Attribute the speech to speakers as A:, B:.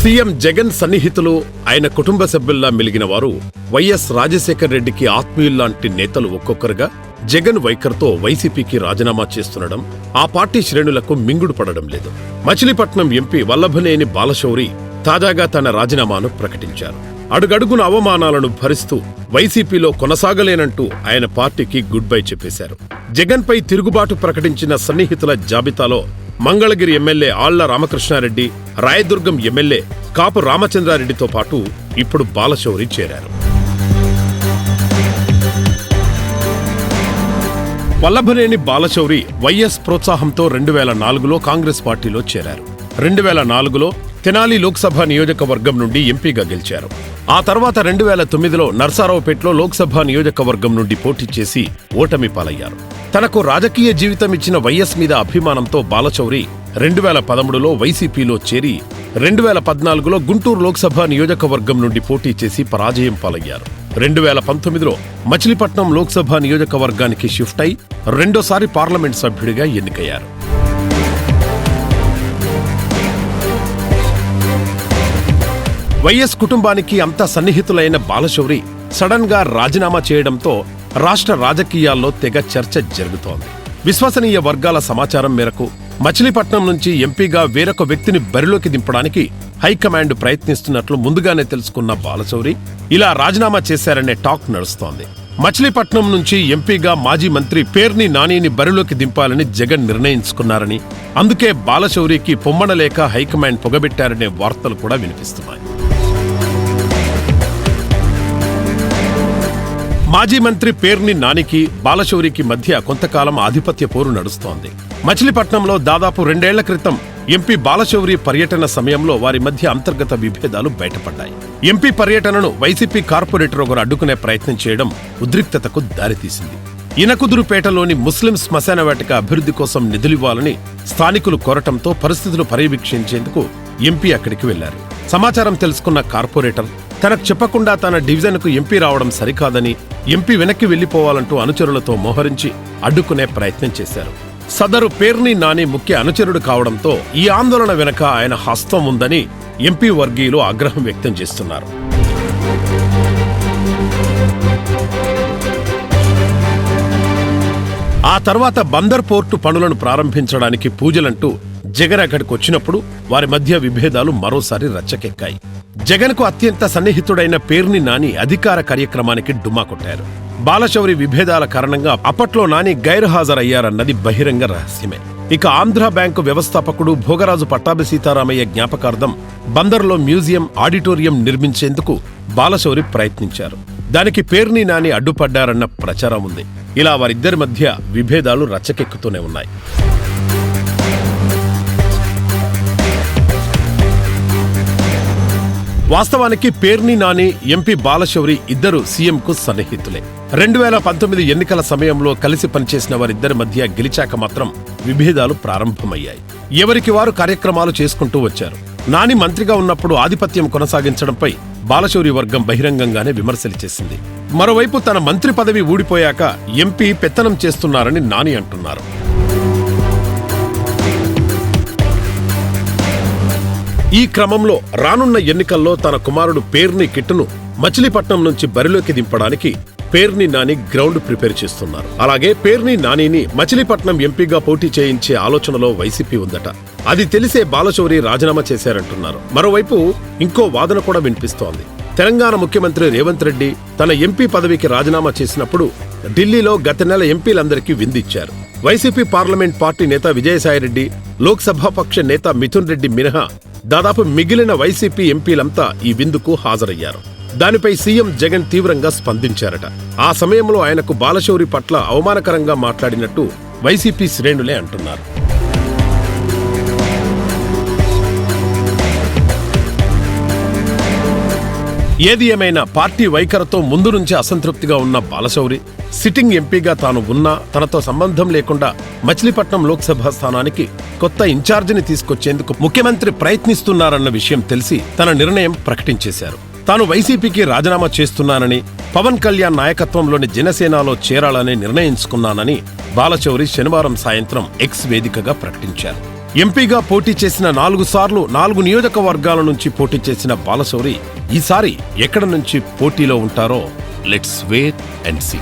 A: CM Jagan సన్నిహితులు ఆయన కుటుంబ సభ్యుల్లా మెలిగిన వారు వైఎస్ రాజశేఖర్ రెడ్డికి ఆత్మీయుల్లాంటి నేతలు ఒక్కొక్కరుగా జగన్ వైఖరితో వైసీపీకి రాజీనామా చేస్తుండడం ఆ పార్టీ శ్రేణులకు మింగుడు పడడం లేదు. మచిలీపట్నం ఎంపీ వల్లభనేని బాలశౌరి తాజాగా తన రాజీనామాను ప్రకటించారు. అడుగడుగున అవమానాలను భరిస్తూ వైసీపీలో కొనసాగలేనంటూ ఆయన పార్టీకి గుడ్ బై చెప్పేశారు. జగన్పై తిరుగుబాటు ప్రకటించిన సన్నిహితుల జాబితాలో మంగళగిరి ఎమ్మెల్యే ఆళ్ళ రామకృష్ణారెడ్డి రాయదుర్గం ఎమ్మెల్యే కాపు రామచంద్రారెడ్డితో పాటు ఇప్పుడు బాలశౌరి చేరారు. వల్లభనేని బాలశౌరి వైఎస్ ప్రోత్సాహంతో రెండు వేల నాలుగులో కాంగ్రెస్ పార్టీలో చేరారు. రెండు వేల నాలుగులో తెనాలి లోక్సభ నియోజకవర్గం నుండి ఎంపీగా గెలిచారు. ఆ తర్వాత రెండు వేల తొమ్మిదిలో నర్సారావుపేటలో లోక్సభ నియోజకవర్గం నుండి పోటీ చేసి ఓటమి పాలయ్యారు. తనకు రాజకీయ జీవితం ఇచ్చిన వైఎస్ మీద అభిమానంతో బాలచౌరి రెండు వేల పదమూడులో వైసీపీలో చేరి రెండు వేల పద్నాలుగులో గుంటూరు లోక్సభ నియోజకవర్గం నుండి పోటీ చేసి పరాజయం పాలయ్యారు. రెండు వేల పంతొమ్మిదిలో మచిలీపట్నం లోక్సభ నియోజకవర్గానికి షిఫ్ట్ అయి రెండోసారి పార్లమెంట్ సభ్యుడిగా ఎన్నికయ్యారు. వైఎస్ కుటుంబానికి అంత సన్నిహితులైన బాలశౌరి సడన్గా రాజీనామా చేయడంతో రాష్ట్ర రాజకీయాల్లో తెగ చర్చ జరుగుతోంది. విశ్వసనీయ వర్గాల సమాచారం మేరకు మచిలీపట్నం నుంచి ఎంపీగా వేరొక వ్యక్తిని బరిలోకి దింపడానికి హైకమాండ్ ప్రయత్నిస్తున్నట్లు ముందుగానే తెలుసుకున్న బాలచౌరి ఇలా రాజీనామా చేశారనే టాక్ నడుస్తోంది. మచిలీపట్నం నుంచి ఎంపీగా మాజీ మంత్రి పేర్ని నానిని బరిలోకి దింపాలని జగన్ నిర్ణయించుకున్నారని అందుకే బాలచౌరికి పొమ్మనలేక హైకమాండ్ పొగబెట్టారనే వార్తలు కూడా వినిపిస్తున్నాయి. మాజీ మంత్రి పేర్ని నానికి బాలశౌరికి మధ్య కొంతకాలం ఆధిపత్య పోరు నడుస్తోంది. మచిలీపట్నంలో దాదాపు రెండేళ్ళ క్రితం ఎంపీ బాలశౌరి పర్యటన సమయంలో వారి మధ్య అంతర్గత విభేదాలు బయటపడ్డాయి. ఎంపీ పర్యటనను వైసీపీ కార్పొరేటర్ ఒకరు అడ్డుకునే ప్రయత్నం చేయడం ఉద్రిక్తతకు దారితీసింది. ఇనకుదురుపేటలోని ముస్లిం శ్మశాన వేటక అభివృద్ధి కోసం నిధులివ్వాలని స్థానికులు కోరటంతో పరిస్థితులు పర్యవేక్షించేందుకు ఎంపీ అక్కడికి వెళ్ళారు. సమాచారం తెలుసుకున్న కార్పొరేటర్ తనకు చెప్పకుండా తన డివిజన్కు ఎంపీ రావడం సరికాదని ఎంపీ వెనక్కి వెళ్ళిపోవాలంటూ అనుచరులతో మోహరించి అడ్డుకునే ప్రయత్నం చేశారు. సదరు పేర్ని నాని ముఖ్య అనుచరుడు కావడంతో ఈ ఆందోళన వెనక ఆయన హస్తం ఉందని ఎంపీ వర్గీయులు ఆగ్రహం వ్యక్తం చేస్తున్నారు. ఆ తర్వాత బందర్ పోర్టు పనులను ప్రారంభించడానికి పూజలంటూ జగన్ అక్కడికి వచ్చినప్పుడు వారి మధ్య విభేదాలు మరోసారి రచ్చకెక్కాయి. జగన్కు అత్యంత సన్నిహితుడైన పేర్ని నాని అధికార కార్యక్రమానికి డుమా కొట్టారు. బాలశౌరి విభేదాల కారణంగా అప్పట్లో నాని గైర్హాజరయ్యారన్నది బహిరంగ రహస్యమే. ఇక ఆంధ్ర బ్యాంకు వ్యవస్థాపకుడు భోగరాజు పట్టాభి సీతారామయ్య జ్ఞాపకార్థం బందర్లో మ్యూజియం ఆడిటోరియం నిర్మించేందుకు బాలశౌరి ప్రయత్నించారు. దానికి పేర్ని నాని అడ్డుపడ్డారన్న ప్రచారం ఉంది. ఇలా వారిద్దరి మధ్య విభేదాలు రచ్చకెక్కుతూనే ఉన్నాయి. వాస్తవానికి పేర్ని నాని ఎంపీ బాలశౌరి ఇద్దరు సీఎంకు సన్నిహితులే. రెండు వేల పంతొమ్మిది ఎన్నికల సమయంలో కలిసి పనిచేసిన వారిద్దరి మధ్య గెలిచాక మాత్రం విభేదాలు ప్రారంభమయ్యాయి. ఎవరికి వారు కార్యక్రమాలు చేసుకుంటూ వచ్చారు? నాని మంత్రిగా ఉన్నప్పుడు ఆధిపత్యం కొనసాగించడంపై బాలశౌరి వర్గం బహిరంగంగానే విమర్శలు చేసింది. మరోవైపు తన మంత్రి పదవి ఊడిపోయాక ఎంపీ పెత్తనం చేస్తున్నారని నాని అంటున్నారు. ఈ క్రమంలో రానున్న ఎన్నికల్లో తన కుమారుడు పేర్ని కిట్టును మచిలీపట్నం నుంచి బరిలోకి దింపడానికి పేర్ని నాని గ్రౌండ్ ప్రిపేర్ చేస్తున్నారు. అలాగే పేర్ని నానిని మచిలీపట్నం ఎంపీగా పోటీ చేయించే ఆలోచనలో వైసీపీ ఉందట. అది తెలిసే బాలచౌరి రాజీనామా చేశారంటున్నారు. మరోవైపు ఇంకో వాదన కూడా వినిపిస్తోంది. తెలంగాణ ముఖ్యమంత్రి రేవంత్ రెడ్డి తన ఎంపీ పదవికి రాజీనామా చేసినప్పుడు ఢిల్లీలో గత నెల ఎంపీలందరికీ విందిచ్చారు. వైసీపీ పార్లమెంట్ పార్టీ నేత విజయసాయిరెడ్డి లోక్సభాపక్ష నేత మిథున్ రెడ్డి మినహా దాదాపు మిగిలిన వైసీపీ ఎంపీలంతా ఈ విందుకు హాజరయ్యారు. దానిపై సీఎం జగన్ తీవ్రంగా స్పందించారట. ఆ సమయంలో ఆయనకు బాలశౌరి పట్ల అవమానకరంగా మాట్లాడినట్టు వైసీపీ శ్రేణులే అంటున్నారు. ఏది ఏమైనా పార్టీ వైఖరితో ముందు నుంచి అసంతృప్తిగా ఉన్న బాలశౌరి సిట్టింగ్ ఎంపీగా తాను ఉన్నా తనతో సంబంధం లేకుండా మచిలీపట్నం లోక్సభ స్థానానికి కొత్త ఇన్ఛార్జిని తీసుకొచ్చేందుకు ముఖ్యమంత్రి ప్రయత్నిస్తున్నారన్న విషయం తెలిసి తన నిర్ణయం ప్రకటించేశారు. తాను వైసీపీకి రాజీనామా చేస్తున్నానని పవన్ కళ్యాణ్ నాయకత్వంలోని జనసేనలో చేరాలని నిర్ణయించుకున్నానని బాలచౌరి శనివారం సాయంత్రం ఎక్స్ వేదికగా ప్రకటించారు. ఎంపీగా పోటీ చేసిన నాలుగు సార్లు నాలుగు నియోజకవర్గాల నుంచి పోటీ చేసిన బాలశౌరి ఈసారి ఎక్కడ నుంచి పోటీలో ఉంటారో లెట్స్ వేట్ అండ్ సీ.